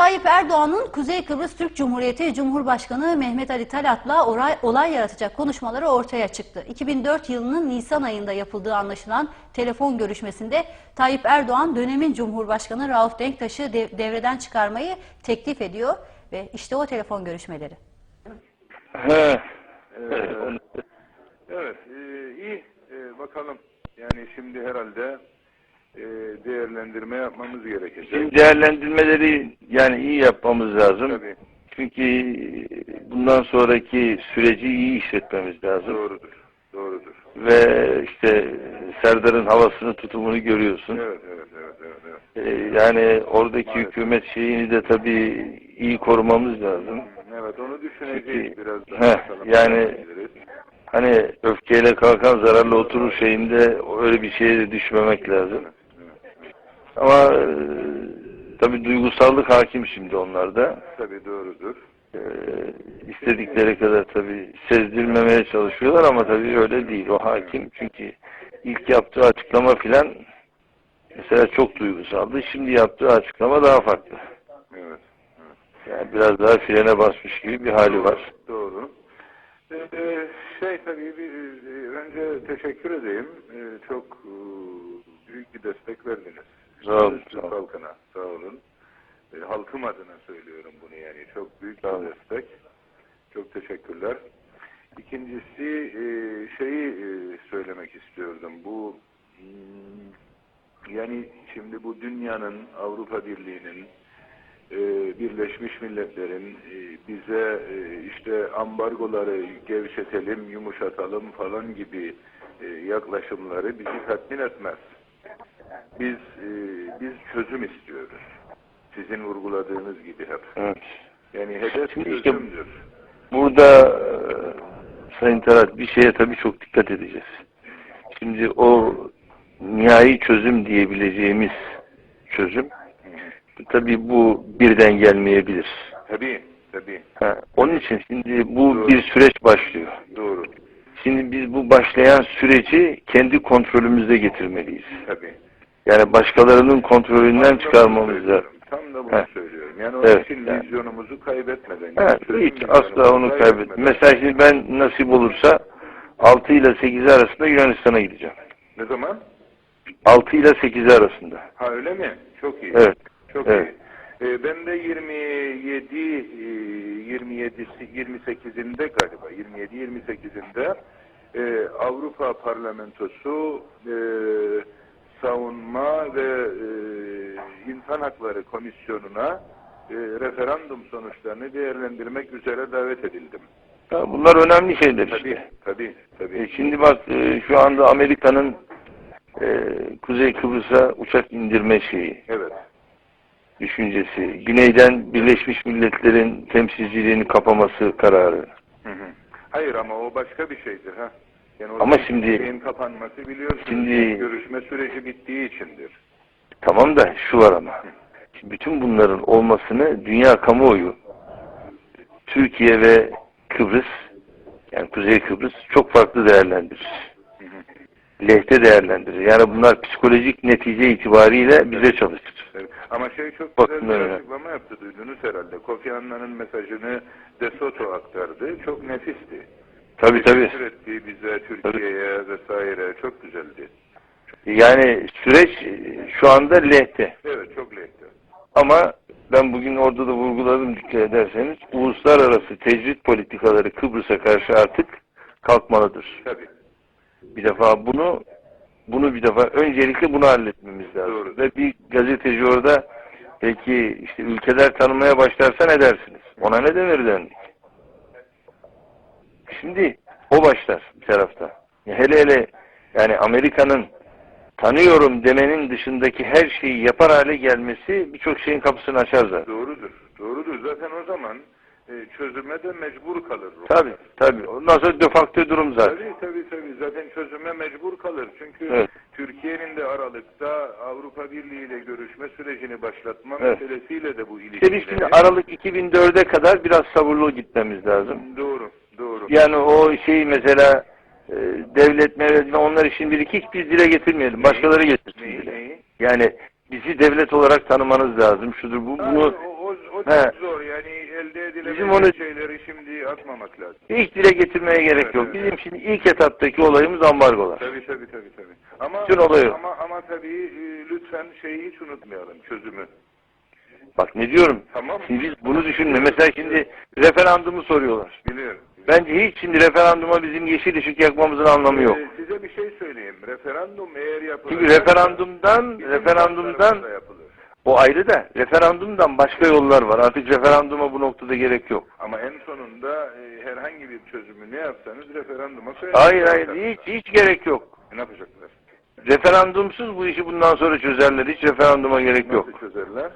Tayyip Erdoğan'ın Kuzey Kıbrıs Türk Cumhuriyeti Cumhurbaşkanı Mehmet Ali Talat'la olay, olay yaratacak konuşmaları ortaya çıktı. 2004 yılının Nisan ayında yapıldığı anlaşılan telefon görüşmesinde Tayyip Erdoğan dönemin Cumhurbaşkanı Rauf Denktaş'ı dev- devreden çıkarmayı teklif ediyor ve işte o telefon görüşmeleri. He. Ee, evet, e, iyi. E, bakalım. Yani şimdi herhalde e, değerlendirme yapmamız gerekecek. Şimdi değerlendirmeleri yani iyi yapmamız lazım. Tabii, Çünkü bundan sonraki süreci iyi işletmemiz lazım. doğrudur. Doğrudur. Ve işte Serdar'ın havasını tutumunu görüyorsun. Evet, evet, evet, evet. evet. Ee, Yani oradaki Maalesef. hükümet şeyini de tabii iyi korumamız lazım. Evet, onu düşüneceğiz Çünkü- biraz daha. Heh, yani-. Hani öfkeyle kalkan zararlı oturur şeyinde öyle bir şeye de düşmemek lazım. Ama e, tabii duygusallık hakim şimdi onlarda. Tabii doğrudur. Ee, istedikleri kadar tabii sezdirmemeye çalışıyorlar ama tabii öyle değil. O hakim çünkü ilk yaptığı açıklama filan mesela çok duygusaldı. Şimdi yaptığı açıklama daha farklı. Evet. Yani biraz daha frene basmış gibi bir hali var. Doğru. Ee, şey tabii bir, e, önce teşekkür edeyim. Ee, çok e, büyük bir destek verdiniz. Sağ olun, Türk sağ halkına. Sağ olun. Ee, halkım adına söylüyorum bunu yani. Çok büyük Sağ bir destek. Çok teşekkürler. İkincisi e, şeyi e, söylemek istiyordum. Bu hmm, yani şimdi bu dünyanın Avrupa Birliği'nin e, Birleşmiş Milletler'in e, bize e, işte ambargoları gevşetelim, yumuşatalım falan gibi e, yaklaşımları bizi tatmin etmez. Biz e, biz çözüm istiyoruz. Sizin vurguladığınız gibi hep. Evet. Yani hedef Şimdi işte- çözümdür. Burada e, Sayın Tarat bir şeye tabii çok dikkat edeceğiz. Şimdi o nihai çözüm diyebileceğimiz çözüm tabii bu birden gelmeyebilir. Tabii, tabii. Ha, onun için şimdi bu Doğru. bir süreç başlıyor. Doğru. Şimdi biz bu başlayan süreci kendi kontrolümüzde getirmeliyiz. Tabii. Yani başkalarının kontrolünden Tam da bunu çıkarmamız lazım. söylüyorum. Tam da bunu Heh. söylüyorum. Yani onun Evet, için yani. vizyonumuzu kaybetmeden. Çözüm hiç asla onu kaybet. Mesela şimdi ben nasip olursa 6 ile 8 arasında Yunanistan'a gideceğim. Ne zaman? 6 ile 8 arasında. Ha öyle mi? Çok iyi. Evet. Çok Evet. iyi. Ee, ben de 27 e, 27'si 28'inde galiba 27 28'inde e, Avrupa Parlamentosu e, savunma ve e, insan hakları komisyonuna e, referandum sonuçlarını değerlendirmek üzere davet edildim. Ya bunlar önemli şeyler Tabii, işte. tabii, tabii. E, şimdi bak e, şu anda Amerika'nın e, Kuzey Kıbrıs'a uçak indirme şeyi, Evet. düşüncesi, güneyden Birleşmiş Milletler'in temsilciliğini kapaması kararı. Hı hı. Hayır ama o başka bir şeydir ha. Yani Ama şimdi- şeyin kapanması biliyorsunuz. Şimdi- görüşme süreci bittiği içindir. Tamam da şu var ama. Bütün bunların olmasını dünya kamuoyu, Türkiye ve Kıbrıs, yani Kuzey Kıbrıs çok farklı değerlendirir. Lehte değerlendirir. Yani bunlar psikolojik netice itibariyle bize çalışır. Evet. Ama şey çok Bakın güzel bir öyle. açıklama yaptı duydunuz herhalde. Kofi Annan'ın mesajını De Soto aktardı. Çok nefisti. Tabii tabii. Teşekkür etti bize, Türkiye'ye vesaire. Çok güzeldi. Yani süreç şu anda lehte. Evet çok lehti. Ama ben bugün orada da vurguladım dikkat ederseniz uluslararası tecrit politikaları Kıbrıs'a karşı artık kalkmalıdır. Tabii. Bir defa bunu bunu bir defa öncelikle bunu halletmemiz lazım. Doğru. Ve bir gazeteci orada peki işte ülkeler tanımaya başlarsa ne dersiniz? Ona ne denir dendik. Şimdi o başlar bir tarafta. Hele hele yani Amerika'nın tanıyorum demenin dışındaki her şeyi yapar hale gelmesi birçok şeyin kapısını açar zaten. Doğrudur. Doğrudur. Zaten o zaman e, çözüme de mecbur kalır. Ruslar. Tabii tabii. Ondan sonra de facto durum zaten. Tabii tabii tabii. Zaten çözüme mecbur kalır. Çünkü Evet. Türkiye'nin de Aralık'ta Avrupa Birliği ile görüşme sürecini başlatma Evet. meselesiyle de bu ilişkileri... biz şimdi Aralık 2004'e kadar biraz sabırlı gitmemiz lazım. Doğru, doğru. Yani o şeyi mesela e, devlet mevlet onları şimdilik hiç biz dile getirmeyelim. Başkaları getirsin dile. Yani bizi devlet olarak tanımanız lazım. Şudur bu bunu o, o, o He. zor yani elde Bizim onu- şeyleri şimdi atmamak lazım. Hiç dile getirmeye gerek yok. Bizim şimdi ilk etaptaki olayımız ambargolar. Tabii tabii tabii tabii. Ama Bütün olayı. ama ama tabii e, lütfen şeyi hiç unutmayalım çözümü. Bak ne diyorum. Tamam? Şimdi biz bunu düşünme. Mesela şimdi referandumu soruyorlar. Biliyorum. Bence hiç şimdi referanduma bizim yeşil ışık yakmamızın anlamı yok. Ee, size bir şey söyleyeyim. Referandum eğer yapılır. Çünkü referandumdan referandumdan yapılır. o ayrı da referandumdan başka yollar var. Artık referanduma bu noktada gerek yok. Ama en sonunda e, herhangi bir çözümü ne yapsanız referanduma Hayır koyacaksınız. hayır hiç hiç gerek yok. E, Ne yapacaklar? Referandumsuz bu işi bundan sonra çözerler. Hiç referanduma gerek yok. Nasıl çözerler?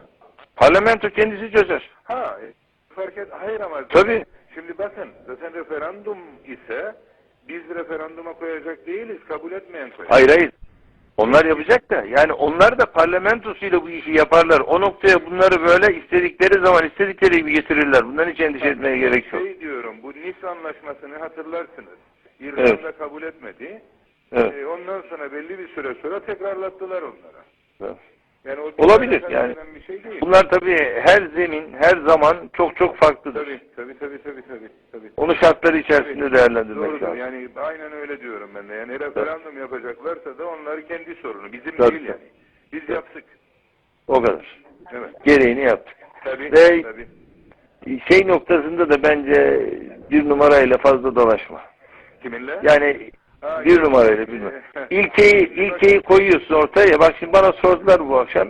Parlamento kendisi çözer. Ha, e, fark et. Hayır ama. Tabii. Şimdi bakın, zaten referandum ise biz referanduma koyacak değiliz, kabul etmeyen koyacak. Hayır hayır. Onlar yapacak da yani onlar da parlamentosuyla bu işi yaparlar. O noktaya bunları böyle istedikleri zaman istedikleri gibi getirirler. Bundan hiç endişe etmeye gerek yok. Şey diyorum, bu Nice anlaşmasını hatırlarsınız. İrlanda kabul etmedi. Evet. E, ondan sonra belli bir süre sonra tekrarlattılar onlara. evet. Yani o Olabilir, yani. bir şey değil. Bunlar tabii her zemin, her zaman çok çok farklıdır. Tabii, tabii, tabii, tabii, tabii, tabii. Onu şartları içerisinde değerlendirmek Doğrudur. lazım. Yani aynen öyle diyorum ben de. Yani referandum yapacaklarsa da onları kendi sorunu. Bizim Tabii. değil yani. Biz yaptık. O kadar. Evet. Gereğini yaptık. Tabii. Ve- tabii. Şey noktasında da bence bir numarayla fazla dolaşma. Kiminle? Yani Ha, bir numarayla numara. İlkeyi, ilkeyi koyuyorsun ortaya. Bak şimdi bana sordular bu akşam.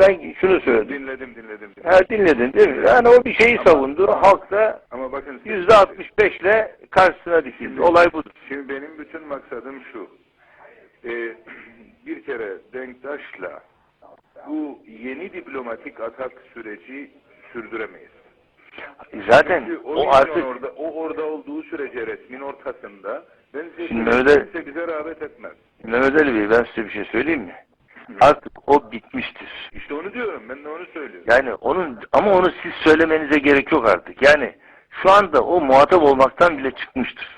Ben şunu söyledim. Dinledim, dinledim. dinledim. Ha dinledin değil mi? Yani o bir şeyi Ama- savundu. Halk da Ama bakın siz- yüzde altmış beşle karşısına dikildi. Olay budur. Şimdi benim bütün maksadım şu. Ee, bir kere Denktaş'la bu yeni diplomatik atak süreci sürdüremeyiz. Zaten Çünkü o, o artık orada, o orada olduğu sürece resmin ortasında ben size Şimdi kimse bize rağbet etmez. Mehmet Ali Bey ben size bir şey söyleyeyim mi? Artık o bitmiştir. İşte onu diyorum. Ben de onu söylüyorum. Yani onun ama onu siz söylemenize gerek yok artık. Yani şu anda o muhatap olmaktan bile çıkmıştır.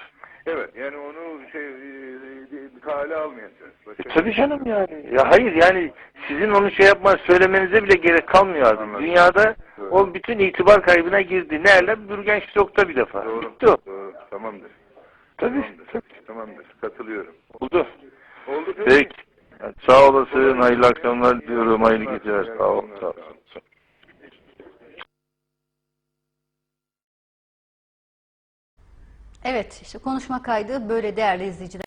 Evet. Yani onu şey e, kale almayacağız. Başka E, tabii canım yani. Ya hayır yani sizin onu şey yapma söylemenize bile gerek kalmıyor artık. Anladım. Dünyada Evet. o bütün itibar kaybına girdi. Nerede? Bürgenstock'ta bir defa. Doğru. Bitti o. Doğru. Tamamdır. Tabii. Tamamdır. tabii. Tamamdır. Katılıyorum. Oldu. Oldu Peki. Sağ olasın. Hayırlı akşamlar diliyorum. Hayırlı geceler. Sağ ol. Sağ ol. Evet işte konuşma kaydı böyle değerli izleyiciler.